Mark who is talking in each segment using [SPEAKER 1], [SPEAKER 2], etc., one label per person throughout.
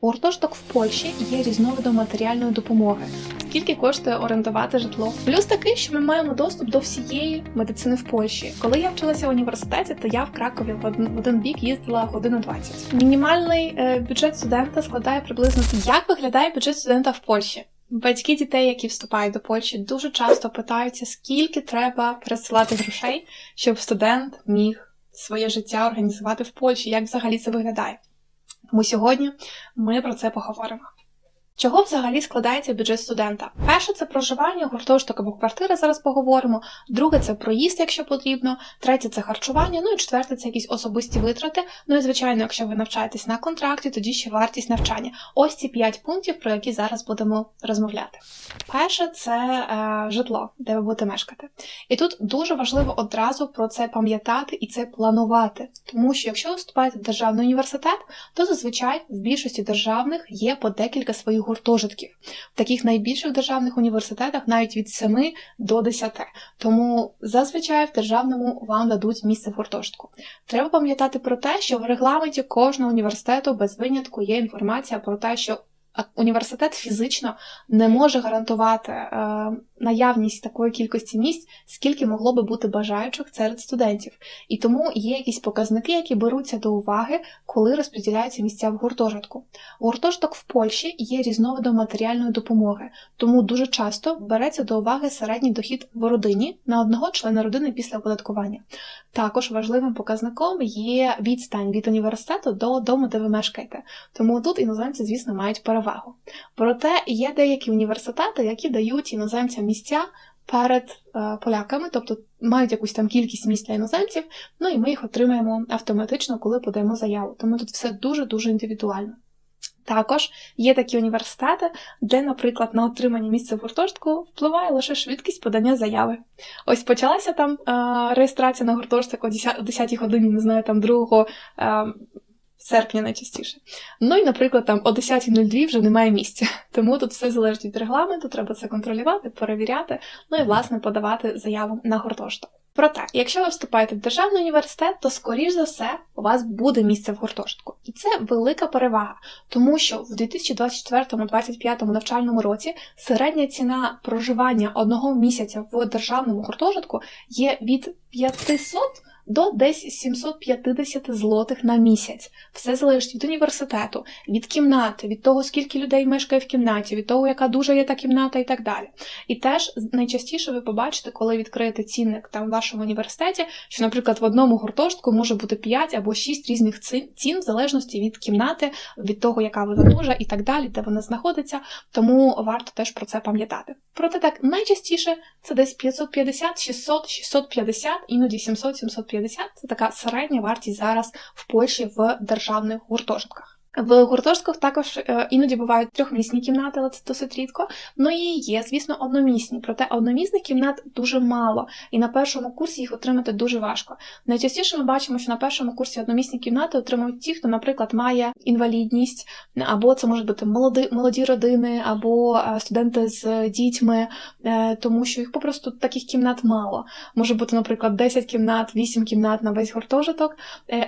[SPEAKER 1] Гуртожиток в Польщі є різновидом матеріальної допомоги. Скільки коштує орендувати житло? Плюс такий, що ми маємо доступ до всієї медицини в Польщі. Коли я вчилася в університеті, то я в Кракові в один, в один бік їздила годину 20. Мінімальний е, бюджет студента складає приблизно як виглядає бюджет студента в Польщі. Батьки дітей, які вступають до Польщі, дуже часто питаються, скільки треба пересилати грошей, щоб студент міг своє життя організувати в Польщі, як взагалі це виглядає. Тому сьогодні ми про це поговоримо. Чого взагалі складається бюджет студента? Перше це проживання, гуртожиток або квартира, зараз поговоримо. Друге це проїзд, якщо потрібно. Третє це харчування. Ну і четверте це якісь особисті витрати. Ну і звичайно, якщо ви навчаєтесь на контракті, тоді ще вартість навчання. Ось ці п'ять пунктів, про які зараз будемо розмовляти. Перше це е, житло, де ви будете мешкати. І тут дуже важливо одразу про це пам'ятати і це планувати. Тому що якщо ви вступаєте в державний університет, то зазвичай в більшості державних є по декілька своїх гуртожитків. В таких найбільших державних університетах навіть від 7 до 10. Тому зазвичай в державному вам дадуть місце в гуртожитку. Треба пам'ятати про те, що в регламенті кожного університету без винятку є інформація про те, що університет фізично не може гарантувати е, наявність такої кількості місць, скільки могло би бути бажаючих серед студентів. І тому є якісь показники, які беруться до уваги, коли розподіляються місця в гуртожитку. Гуртожиток в Польщі є різновидом матеріальної допомоги, тому дуже часто береться до уваги середній дохід в родині на одного члена родини після оподаткування. Також важливим показником є відстань від університету до дому, де ви мешкаєте. Тому тут іноземці, звісно, мають перевагу. Проте є деякі університети, які дають іноземцям місця перед е, поляками, тобто мають якусь там кількість місць для іноземців, ну і ми їх отримаємо автоматично, коли подаємо заяву. Тому тут все дуже-дуже індивідуально. Також є такі університети, де, наприклад, на отримання місця в гуртожитку впливає лише швидкість подання заяви. Ось почалася там е, реєстрація на гуртожиток о 10, о 10 годині, не знаю, там 2 е, серпня найчастіше. Ну і, наприклад, там о 10.02 вже немає місця. Тому тут все залежить від регламенту, треба це контролювати, перевіряти, ну і, власне, подавати заяву на гуртожиток. Проте, якщо ви вступаєте в державний університет, то скоріш за все у вас буде місце в гуртожитку. І це велика перевага, тому що в 2024-2025 навчальному році середня ціна проживання одного місяця в державному гуртожитку є від 500 до десь 750 злотих на місяць. Все залежить від університету, від кімнати, від того, скільки людей мешкає в кімнаті, від того, яка дуже є та кімната і так далі. І теж найчастіше ви побачите, коли відкриєте цінник там в вашому університеті, що, наприклад, в одному гуртожитку може бути 5 або 6 різних цін, в залежності від кімнати, від того, яка вона дуже, і так далі, де вона знаходиться. Тому варто теж про це пам'ятати. Проте так найчастіше це десь 550, 600, 650, іноді 700, 750 це така середня вартість зараз в Польщі в державних гуртожитках. В гуртожитках також е, іноді бувають трьохмісні кімнати, але це досить рідко. Ну і є, звісно, одномісні. Проте одномісних кімнат дуже мало, і на першому курсі їх отримати дуже важко. Найчастіше ми бачимо, що на першому курсі одномісні кімнати отримують ті, хто, наприклад, має інвалідність, або це можуть бути молоді, молоді родини, або е, студенти з дітьми, е, тому що їх попросту таких кімнат мало. Може бути, наприклад, 10 кімнат, 8 кімнат на весь гуртожиток.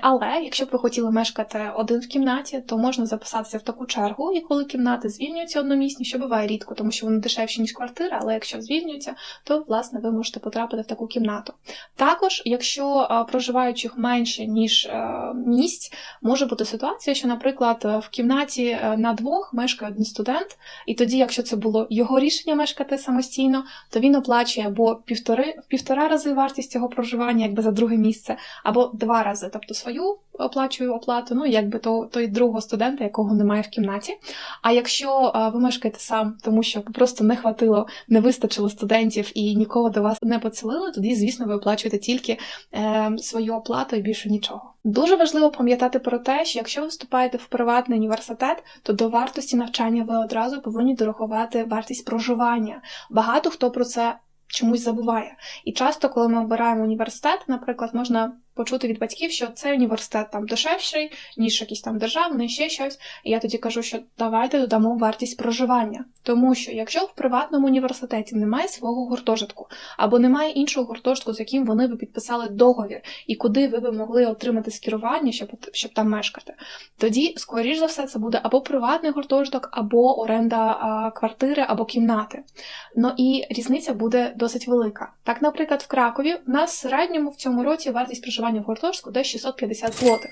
[SPEAKER 1] Але якщо б ви хотіли мешкати один в кімнаті, то можна записатися в таку чергу, і коли кімнати звільнюються одномісні, що буває рідко, тому що вони дешевші, ніж квартира, але якщо звільнюються, то власне ви можете потрапити в таку кімнату. Також, якщо проживаючих менше, ніж місць, може бути ситуація, що, наприклад, в кімнаті на двох мешкає один студент, і тоді, якщо це було його рішення мешкати самостійно, то він оплачує або півтори, півтора рази вартість цього проживання, якби за друге місце, або два рази, тобто свою оплачую оплату, ну якби то той другого студента, якого немає в кімнаті. А якщо ви мешкаєте сам, тому що просто не хватило, не вистачило студентів і нікого до вас не поцілили, тоді, звісно, ви оплачуєте тільки е, свою оплату і більше нічого. Дуже важливо пам'ятати про те, що якщо ви вступаєте в приватний університет, то до вартості навчання ви одразу повинні дорахувати вартість проживання. Багато хто про це чомусь забуває. І часто, коли ми обираємо університет, наприклад, можна почути від батьків, що цей університет там дешевший, ніж якийсь там державний, ще щось. І я тоді кажу, що давайте додамо вартість проживання. Тому що якщо в приватному університеті немає свого гуртожитку, або немає іншого гуртожитку, з яким вони би підписали договір, і куди ви би могли отримати скерування, щоб щоб там мешкати, тоді, скоріш за все, це буде або приватний гуртожиток, або оренда а, квартири, або кімнати. Ну і різниця буде досить велика. Так, наприклад, в Кракові у нас в середньому в цьому році вартість проживання в гуртожитку десь 650 злотих.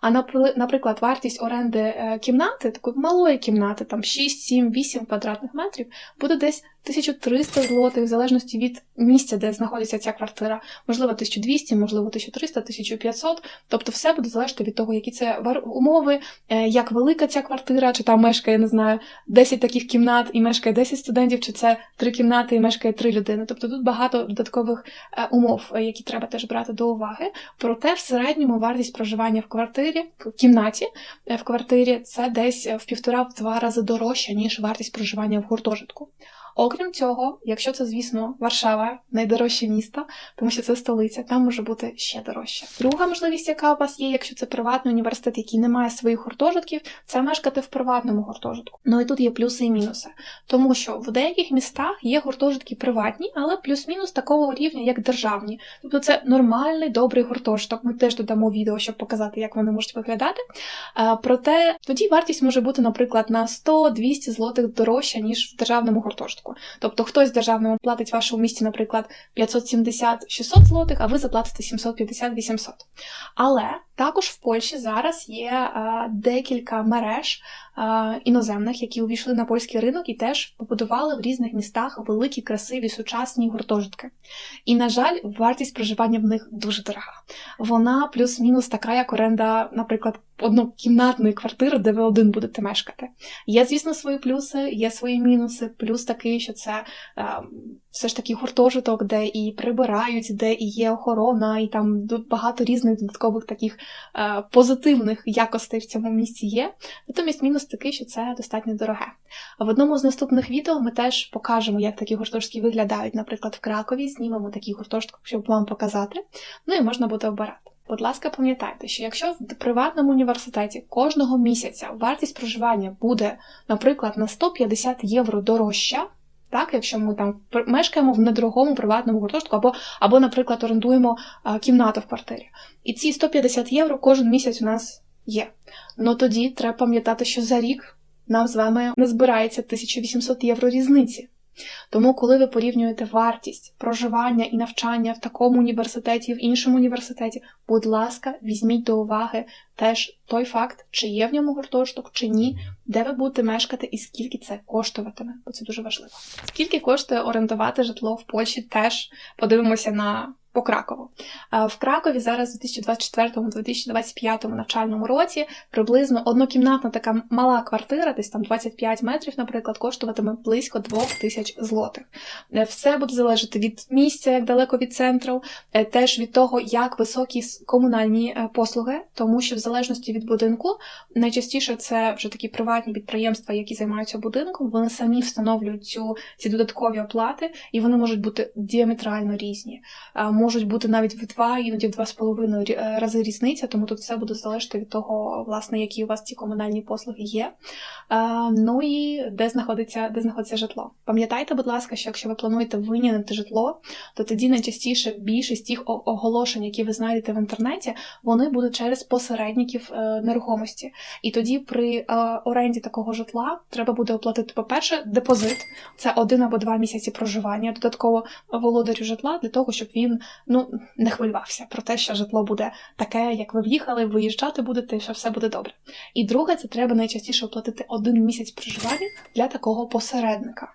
[SPEAKER 1] А наприклад, вартість оренди е, кімнати, такої малої кімнати, там 6, 7, 8 квадратних метрів, буде десь 1300 злотих, в залежності від місця, де знаходиться ця квартира. Можливо, 1200, можливо, 1300, 1500. Тобто, все буде залежати від того, які це умови, е, як велика ця квартира, чи там мешкає, не знаю, 10 таких кімнат і мешкає 10 студентів, чи це 3 кімнати і мешкає 3 людини. Тобто тут багато додаткових е, умов, е, які треба теж брати до уваги. Проте в середньому вартість проживання в квартирі, в кімнаті в квартирі це десь в півтора-два рази дорожча, ніж вартість проживання в гуртожитку. Окрім цього, якщо це, звісно, Варшава, найдорожче місто, тому що це столиця, там може бути ще дорожче. Друга можливість, яка у вас є, якщо це приватний університет, який не має своїх гуртожитків, це мешкати в приватному гуртожитку. Ну і тут є плюси і мінуси, тому що в деяких містах є гуртожитки приватні, але плюс-мінус такого рівня, як державні. Тобто це нормальний добрий гуртожиток. Ми теж додамо відео, щоб показати, як вони можуть виглядати. Проте тоді вартість може бути, наприклад, на 100-200 злотих дорожча, ніж в державному гуртожитку відсотку. Тобто хтось державному платить вашому місті, наприклад, 570-600 злотих, а ви заплатите 750-800. Але також в Польщі зараз є а, декілька мереж а, іноземних, які увійшли на польський ринок і теж побудували в різних містах великі, красиві, сучасні гуртожитки. І, на жаль, вартість проживання в них дуже дорога. Вона плюс-мінус така, як оренда, наприклад, однокімнатної квартири, де ви один будете мешкати. Є, звісно, свої плюси, є свої мінуси. Плюс такий, що це а, все ж таки гуртожиток, де і прибирають, де і є охорона, і там багато різних додаткових таких е, позитивних якостей в цьому місці є. Натомість мінус такий, що це достатньо дороге. А в одному з наступних відео ми теж покажемо, як такі гуртожитки виглядають, наприклад, в Кракові, знімемо такі гуртожитки, щоб вам показати. Ну і можна буде обирати. Будь ласка, пам'ятайте, що якщо в приватному університеті кожного місяця вартість проживання буде, наприклад, на 150 євро дорожча, так, якщо ми там мешкаємо в недорогому приватному гуртожитку, або, або, наприклад, орендуємо а, кімнату в квартирі. І ці 150 євро кожен місяць у нас є. Ну тоді треба пам'ятати, що за рік нам з вами не збирається 1800 євро різниці. Тому, коли ви порівнюєте вартість проживання і навчання в такому університеті, в іншому університеті, будь ласка, візьміть до уваги теж той факт, чи є в ньому гуртожиток, чи ні, де ви будете мешкати і скільки це коштуватиме, бо це дуже важливо. Скільки коштує орендувати житло в Польщі, теж подивимося на по Кракову. В Кракові зараз у 2024-2025 навчальному році приблизно однокімнатна така мала квартира, десь там 25 метрів, наприклад, коштуватиме близько 2 тисяч злотих. Е, все буде залежати від місця, як далеко від центру, е, теж від того, як високі комунальні е, послуги, тому що в залежності від будинку найчастіше це вже такі приватні підприємства, які займаються будинком, вони самі встановлюють цю ці додаткові оплати, і вони можуть бути діаметрально різні можуть бути навіть в два, іноді в два з половиною е, рази різниця, тому тут все буде залежати від того, власне, які у вас ці комунальні послуги є. Ну і де знаходиться де знаходиться житло. Пам'ятайте, будь ласка, що якщо ви плануєте винянити житло, то тоді найчастіше більшість тих оголошень, які ви знайдете в інтернеті, вони будуть через посередників е, нерухомості. І тоді при е, оренді такого житла треба буде оплатити, по-перше, депозит це один або два місяці проживання, додатково володарю житла для того, щоб він ну не хвилювався про те, що житло буде таке, як ви в'їхали, виїжджати будете, що все буде добре. І друге, це треба найчастіше оплатити один місяць проживання для такого посередника.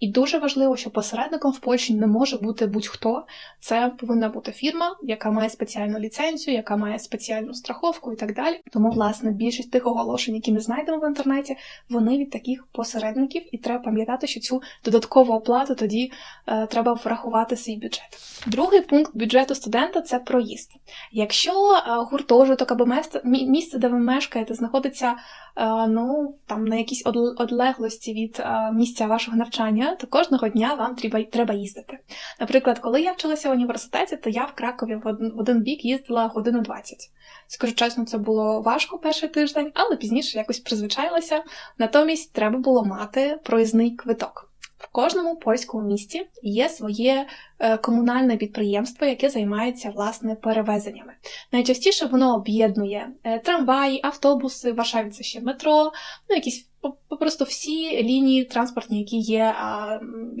[SPEAKER 1] І дуже важливо, що посередником в Польщі не може бути будь-хто. Це повинна бути фірма, яка має спеціальну ліцензію, яка має спеціальну страховку і так далі. Тому, власне, більшість тих оголошень, які ми знайдемо в інтернеті, вони від таких посередників, і треба пам'ятати, що цю додаткову оплату тоді е, треба врахувати свій бюджет. Другий пункт бюджету студента це проїзд. Якщо е, гуртожиток або місце, де ви мешкаєте, знаходиться е, ну, там на якійсь одлеглості від е, місця вашого навчання навчання, то кожного дня вам треба, їздити. Наприклад, коли я вчилася в університеті, то я в Кракові в один, бік їздила годину 20. Скажу чесно, це було важко перший тиждень, але пізніше якось призвичайлася. Натомість треба було мати проїзний квиток. В кожному польському місті є своє е, комунальне підприємство, яке займається власне перевезеннями. Найчастіше воно об'єднує е, трамваї, автобуси, в Варшаві це ще метро, ну якісь попросту всі лінії транспортні, які є,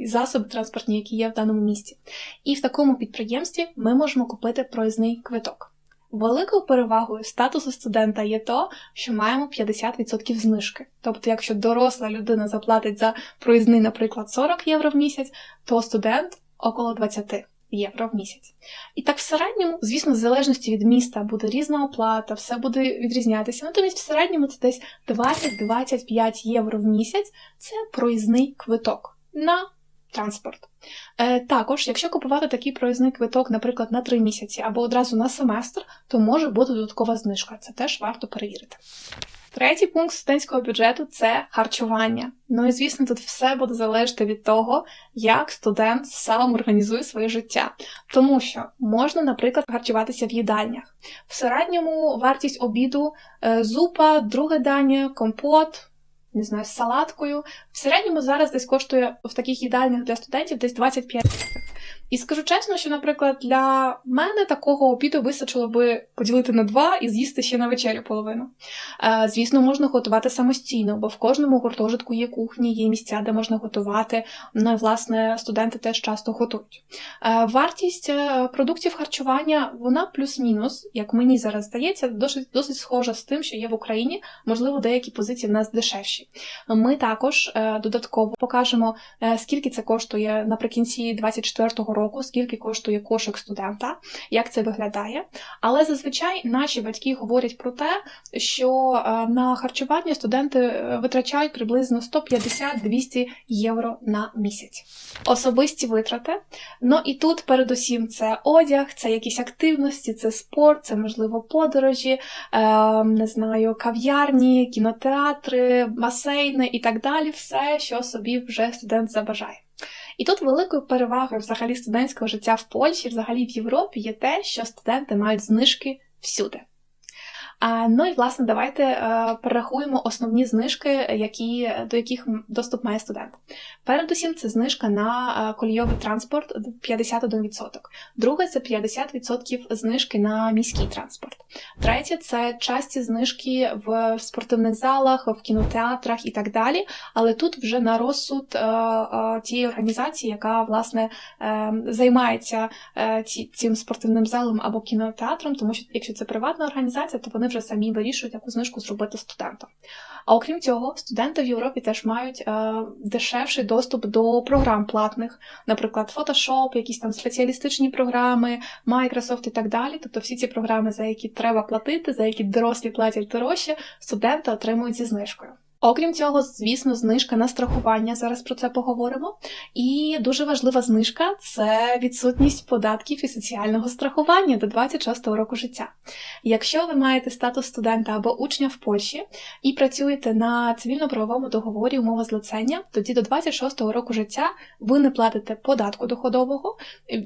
[SPEAKER 1] засоби транспортні, які є в даному місті. І в такому підприємстві ми можемо купити проїзний квиток. Великою перевагою статусу студента є то, що маємо 50% знижки. Тобто, якщо доросла людина заплатить за проїзний, наприклад, 40 євро в місяць, то студент около 20 євро в місяць. І так в середньому, звісно, в залежності від міста буде різна оплата, все буде відрізнятися. Натомість в середньому це десь 20-25 євро в місяць це проїзний квиток на транспорт. Е, Також, якщо купувати такий проїзний квиток, наприклад, на 3 місяці або одразу на семестр, то може бути додаткова знижка. Це теж варто перевірити. Третій пункт студентського бюджету це харчування. Ну і звісно, тут все буде залежати від того, як студент сам організує своє життя. Тому що можна, наприклад, харчуватися в їдальнях. В середньому вартість обіду е, зупа, друге дання, компот не знаю, з салаткою. В середньому зараз десь коштує в таких їдальнях для студентів десь 25 І скажу чесно, що, наприклад, для мене такого обіду вистачило би поділити на два і з'їсти ще на вечерю половину. Е, звісно, можна готувати самостійно, бо в кожному гуртожитку є кухні, є місця, де можна готувати. Ну і, власне, студенти теж часто готують. Е, вартість е, продуктів харчування, вона плюс-мінус, як мені зараз здається, досить, досить схожа з тим, що є в Україні. Можливо, деякі позиції в нас дешевші. Ми також додатково покажемо, скільки це коштує наприкінці 24-го року, скільки коштує кошик студента, як це виглядає. Але зазвичай наші батьки говорять про те, що е, на харчування студенти е, витрачають приблизно 150-200 євро на місяць. Особисті витрати. Ну і тут, передусім, це одяг, це якісь активності, це спорт, це можливо подорожі, е, не знаю, кав'ярні, кінотеатри, басейни і так далі. Все, що собі вже студент забажає. І тут великою перевагою взагалі студентського життя в Польщі, взагалі в Європі, є те, що студенти мають знижки всюди. Ну і власне давайте е, перерахуємо основні знижки, які, до яких доступ має студент. Передусім, це знижка на е, колійовий транспорт 51%. Друге це 50% знижки на міський транспорт. Третє це часті знижки в спортивних залах, в кінотеатрах і так далі. Але тут вже на розсуд е, тієї організації, яка власне займається цим спортивним залом або кінотеатром, тому що якщо це приватна організація, то вони вони вже самі вирішують, яку знижку зробити студентам. А окрім цього, студенти в Європі теж мають е, дешевший доступ до програм платних, наприклад, Photoshop, якісь там спеціалістичні програми, Microsoft і так далі. Тобто всі ці програми, за які треба платити, за які дорослі платять дорожче, студенти отримують зі знижкою. Окрім цього, звісно, знижка на страхування. Зараз про це поговоримо. І дуже важлива знижка це відсутність податків і соціального страхування до 26-го року життя. Якщо ви маєте статус студента або учня в Польщі і працюєте на цивільно-правовому договорі умови злицення, тоді до 26-го року життя ви не платите податку доходового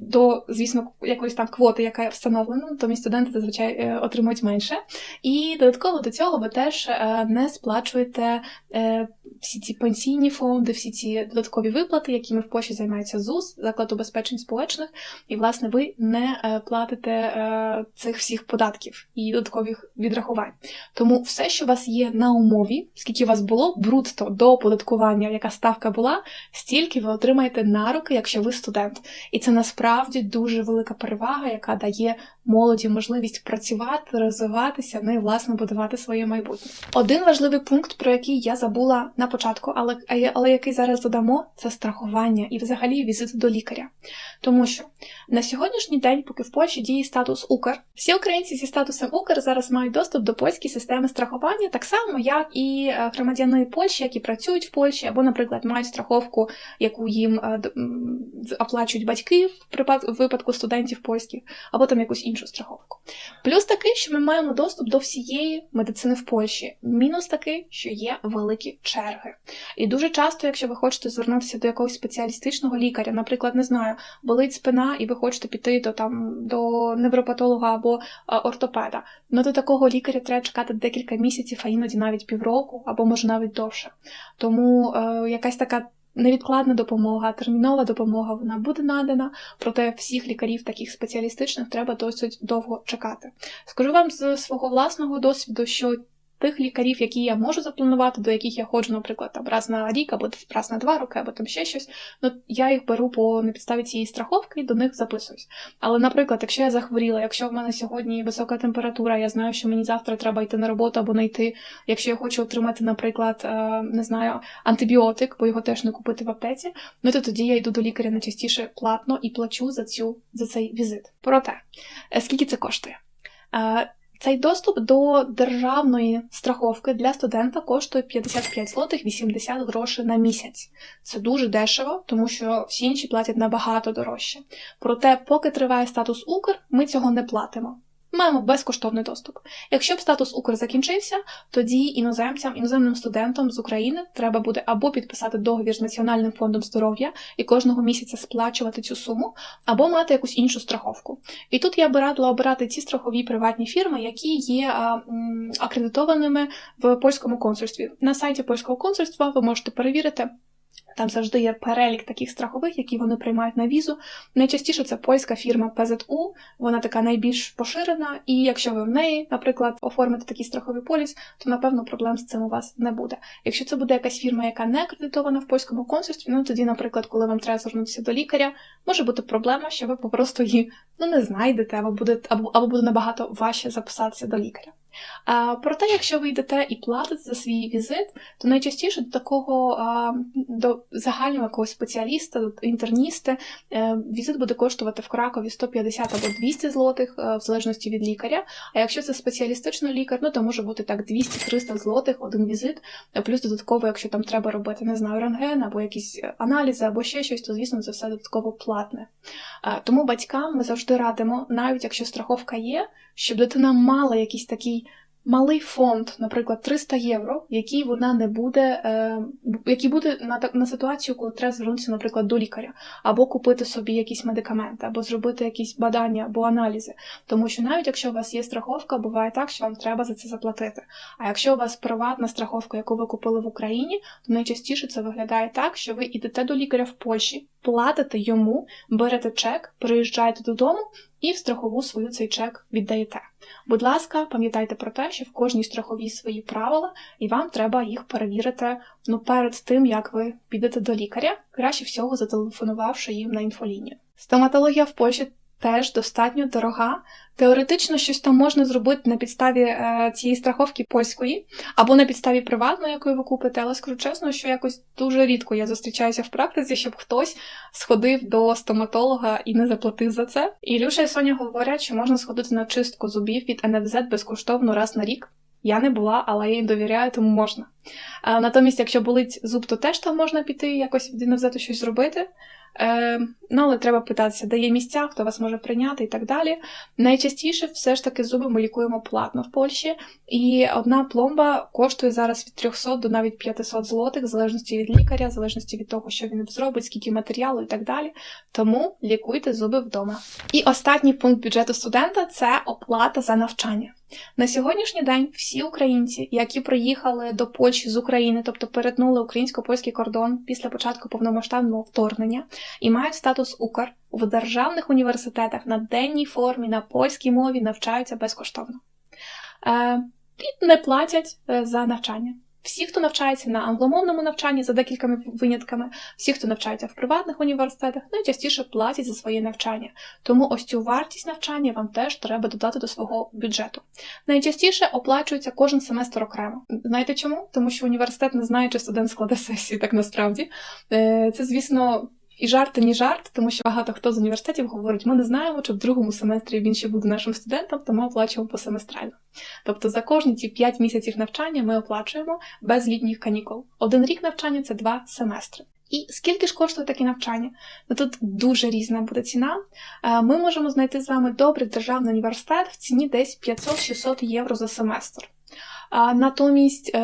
[SPEAKER 1] до, звісно, якоїсь там квоти, яка встановлена, натомість студенти зазвичай е, отримують менше. І додатково до цього ви теж е, не сплачуєте. Е, всі ці пенсійні фонди, всі ці додаткові виплати, якими в Польщі займається ЗУС, заклад убезпечень сполучених, і, власне, ви не е, платите е, цих всіх податків і додаткових відрахувань. Тому все, що у вас є на умові, скільки у вас було брутто до оподаткування, яка ставка була, стільки ви отримаєте на руки, якщо ви студент. І це насправді дуже велика перевага, яка дає молоді можливість працювати, розвиватися, ну і власне будувати своє майбутнє. Один важливий пункт, про який я забула на початку, але але який зараз додамо, це страхування і взагалі візит до лікаря. Тому що На сьогоднішній день, поки в Польщі діє статус Укр, всі українці зі статусом Укр зараз мають доступ до польської системи страхування, так само як і е, громадяни Польщі, які працюють в Польщі, або, наприклад, мають страховку, яку їм е, оплачують батьки в випадку студентів польських, або там якусь іншу страховку. Плюс такий, що ми маємо доступ до всієї медицини в Польщі. Мінус такий, що є великі черги. І дуже часто, якщо ви хочете звернутися до якогось спеціалістичного лікаря, наприклад, не знаю, болить спина, і ви хочете піти до там до невропатолога або а, ортопеда, ну до такого лікаря треба чекати декілька місяців, а іноді навіть півроку, або може навіть довше. Тому е, якась така. Невідкладна допомога, термінова допомога вона буде надана, проте всіх лікарів таких спеціалістичних треба досить довго чекати. Скажу вам з свого власного досвіду, що тих лікарів, які я можу запланувати, до яких я ходжу, наприклад, там раз на рік, або раз на два роки, або там ще щось, ну я їх беру по на підставі цієї страховки і до них записуюсь. Але, наприклад, якщо я захворіла, якщо в мене сьогодні висока температура, я знаю, що мені завтра треба йти на роботу або не йти. Якщо я хочу отримати, наприклад, е, не знаю, антибіотик, бо його теж не купити в аптеці, ну то тоді я йду до лікаря найчастіше платно і плачу за цю за цей візит. Проте, е, скільки це коштує? Цей доступ до державної страховки для студента коштує 55 злотих 80 грошей на місяць. Це дуже дешево, тому що всі інші платять набагато дорожче. Проте, поки триває статус Укр, ми цього не платимо. Маємо безкоштовний доступ. Якщо б статус Укр закінчився, тоді іноземцям, іноземним студентам з України треба буде або підписати договір з Національним фондом здоров'я і кожного місяця сплачувати цю суму, або мати якусь іншу страховку. І тут я би радила обирати ті страхові приватні фірми, які є акредитованими в польському консульстві. На сайті польського консульства ви можете перевірити. Там завжди є перелік таких страхових, які вони приймають на візу. Найчастіше це польська фірма PZU, вона така найбільш поширена, і якщо ви в неї, наприклад, оформите такий страховий поліс, то напевно проблем з цим у вас не буде. Якщо це буде якась фірма, яка не акредитована в польському консульстві, ну тоді, наприклад, коли вам треба звернутися до лікаря, може бути проблема, що ви попросту її ну не знайдете, або буде або, або буде набагато важче записатися до лікаря. А, проте, якщо ви йдете і платите за свій візит, то найчастіше до такого а, до загального якогось спеціаліста, інтерніста, е, візит буде коштувати в Кракові 150 або 200 злотих, е, в залежності від лікаря. А якщо це спеціалістичний лікар, ну то може бути так 200-300 злотих один візит, плюс додатково, якщо там треба робити, не знаю, рентген або якісь аналізи, або ще щось, то звісно це все додатково платне. Е, Тому батькам ми завжди радимо, навіть якщо страховка є, щоб дитина мала якийсь такий малий фонд, наприклад, 300 євро, який вона не буде, е, який буде на, на ситуацію, коли треба звернутися, наприклад, до лікаря, або купити собі якісь медикаменти, або зробити якісь badання або аналізи. Тому що навіть якщо у вас є страховка, буває так, що вам треба за це заплатити. А якщо у вас приватна страховка, яку ви купили в Україні, то найчастіше це виглядає так, що ви йдете до лікаря в Польщі, платите йому, берете чек, приїжджаєте додому і в страхову свою цей чек віддаєте. Будь ласка, пам'ятайте про те, що в кожній страховій свої правила, і вам треба їх перевірити ну, перед тим, як ви підете до лікаря, краще всього зателефонувавши їм на інфолінію. Стоматологія в Польщі теж достатньо дорога. Теоретично щось там можна зробити на підставі е, цієї страховки польської або на підставі приватної, якої ви купите, але скажу чесно, що якось дуже рідко я зустрічаюся в практиці, щоб хтось сходив до стоматолога і не заплатив за це. Ілюша і Соня говорять, що можна сходити на чистку зубів від НФЗ безкоштовно раз на рік. Я не була, але я їм довіряю, тому можна. А, натомість, якщо болить зуб, то теж там можна піти якось від НФЗ щось зробити. Е, ну, але треба питатися, де є місця, хто вас може прийняти і так далі. Найчастіше все ж таки зуби ми лікуємо платно в Польщі, і одна пломба коштує зараз від 300 до навіть 500 злотих, в залежності від лікаря, в залежності від того, що він зробить, скільки матеріалу і так далі. Тому лікуйте зуби вдома. І останній пункт бюджету студента це оплата за навчання. На сьогоднішній день всі українці, які приїхали до Польщі з України, тобто перетнули українсько-польський кордон після початку повномасштабного вторгнення, і мають статус УКР в державних університетах на денній формі на польській мові навчаються безкоштовно. Е, і не платять е, за навчання. Всі, хто навчається на англомовному навчанні за декількома винятками, всі, хто навчається в приватних університетах, найчастіше платять за своє навчання. Тому ось цю вартість навчання вам теж треба додати до свого бюджету. Найчастіше оплачується кожен семестр окремо. Знаєте чому? Тому що університет не знає, чи студент складе сесії, так насправді. Е, Це, звісно. І жарт ні жарт, тому що багато хто з університетів говорить, ми не знаємо, чи в другому семестрі він ще буде нашим студентом, тому оплачуємо посеместрально. Тобто за кожні ці 5 місяців навчання ми оплачуємо без літніх канікул. Один рік навчання це два семестри. І скільки ж коштує таке навчання? Ну тут дуже різна буде ціна. Е, Ми можемо знайти з вами добрий державний університет в ціні десь 500-600 євро за семестр. А натомість е,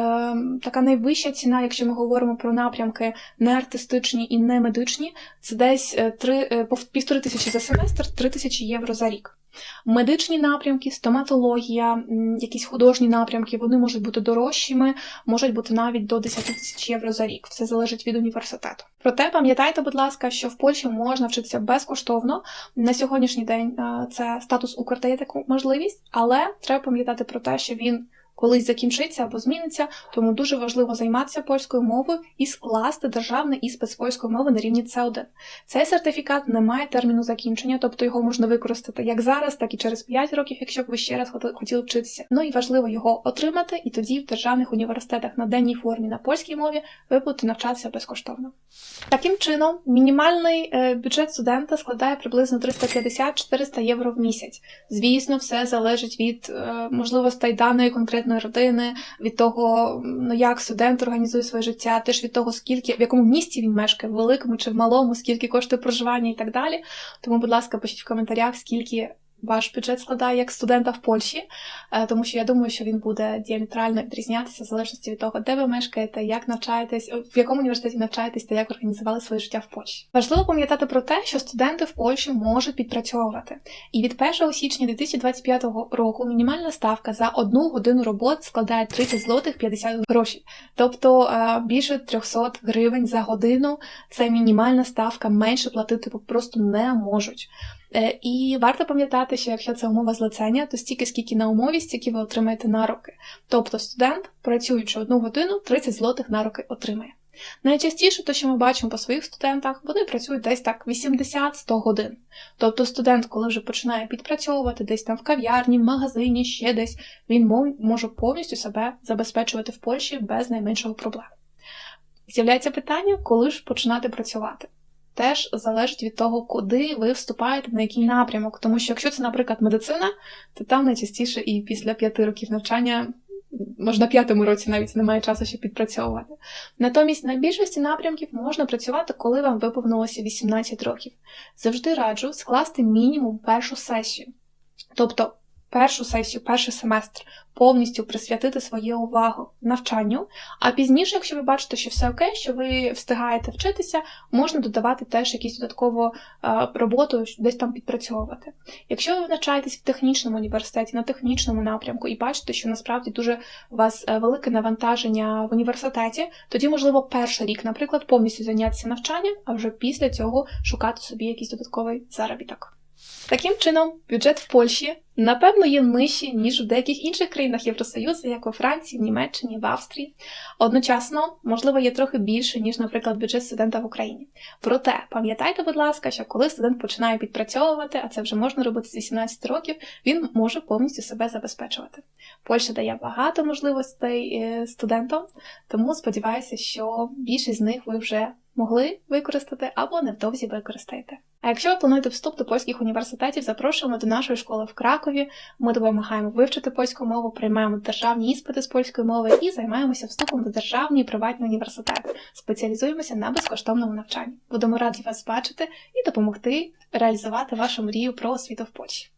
[SPEAKER 1] така найвища ціна, якщо ми говоримо про напрямки не артистичні і не медичні, це десь е, три, е, півтори тисячі за семестр, три тисячі євро за рік. Медичні напрямки, стоматологія, якісь художні напрямки, вони можуть бути дорожчими, можуть бути навіть до 10 тисяч євро за рік. Все залежить від університету. Проте пам'ятайте, будь ласка, що в Польщі можна вчитися безкоштовно. На сьогоднішній день це статус Укр дає таку можливість, але треба пам'ятати про те, що він колись закінчиться або зміниться, тому дуже важливо займатися польською мовою і скласти державний іспит з польської мови на рівні С1. Цей сертифікат не має терміну закінчення, тобто його можна використати як зараз, так і через 5 років, якщо б ви ще раз хотіли вчитися. Ну і важливо його отримати, і тоді в державних університетах на денній формі на польській мові ви будете навчатися безкоштовно. Таким чином, мінімальний е, бюджет студента складає приблизно 350-400 євро в місяць. Звісно, все залежить від е, можливостей даної конкретної родини, від того, ну як студент організує своє життя, теж від того, скільки в якому місті він мешкає, в великому чи в малому, скільки коштує проживання і так далі. Тому, будь ласка, пишіть в коментарях, скільки ваш бюджет складає як студента в Польщі, е, тому що я думаю, що він буде діаметрально відрізнятися в залежності від того, де ви мешкаєте, як навчаєтесь, в якому університеті навчаєтесь та як організували своє життя в Польщі. Важливо пам'ятати про те, що студенти в Польщі можуть підпрацьовувати. І від 1 січня 2025 року мінімальна ставка за одну годину роботи складає 30 злотих 50 грошей. Тобто е, більше 300 гривень за годину це мінімальна ставка, менше платити просто не можуть. Е, І варто пам'ятати, що якщо це умова злицення, то стільки, скільки на умові, стільки ви отримаєте на руки. Тобто студент, працюючи одну годину, 30 злотих на руки отримає. Найчастіше, то, що ми бачимо по своїх студентах, вони працюють десь так 80-100 годин. Тобто студент, коли вже починає підпрацьовувати десь там в кав'ярні, в магазині, ще десь, він може повністю себе забезпечувати в Польщі без найменшого проблем. З'являється питання, коли ж починати працювати. Теж залежить від того, куди ви вступаєте, на який напрямок. Тому що якщо це, наприклад, медицина, то там найчастіше і після п'яти років навчання, може на п'ятому році навіть немає часу, щоб підпрацьовувати. Натомість на більшості напрямків можна працювати, коли вам виповнилося 18 років. Завжди раджу скласти мінімум першу сесію. Тобто першу сесію, перший семестр повністю присвятити свою увагу навчанню, а пізніше, якщо ви бачите, що все окей, що ви встигаєте вчитися, можна додавати теж якусь додаткову е, роботу, десь там підпрацьовувати. Якщо ви навчаєтесь в технічному університеті, на технічному напрямку, і бачите, що насправді дуже у вас е, велике навантаження в університеті, тоді, можливо, перший рік, наприклад, повністю зайнятися навчанням, а вже після цього шукати собі якийсь додатковий заробіток. Таким чином, бюджет в Польщі напевно є нижчий, ніж в деяких інших країнах Євросоюзу, як у Франції, Німеччині, в Австрії. Одночасно, можливо, є трохи більше, ніж, наприклад, бюджет студента в Україні. Проте пам'ятайте, будь ласка, що коли студент починає підпрацьовувати, а це вже можна робити з 18 років, він може повністю себе забезпечувати. Польща дає багато можливостей е, студентам, тому сподіваюся, що більшість з них ви вже могли використати або невдовзі використаєте. А якщо ви плануєте вступ до польських університетів, запрошуємо до нашої школи в Кракові. Ми допомагаємо вивчити польську мову, приймаємо державні іспити з польської мови і займаємося вступом до державні і приватні університети. Спеціалізуємося на безкоштовному навчанні. Будемо раді вас бачити і допомогти реалізувати вашу мрію про освіту в Польщі.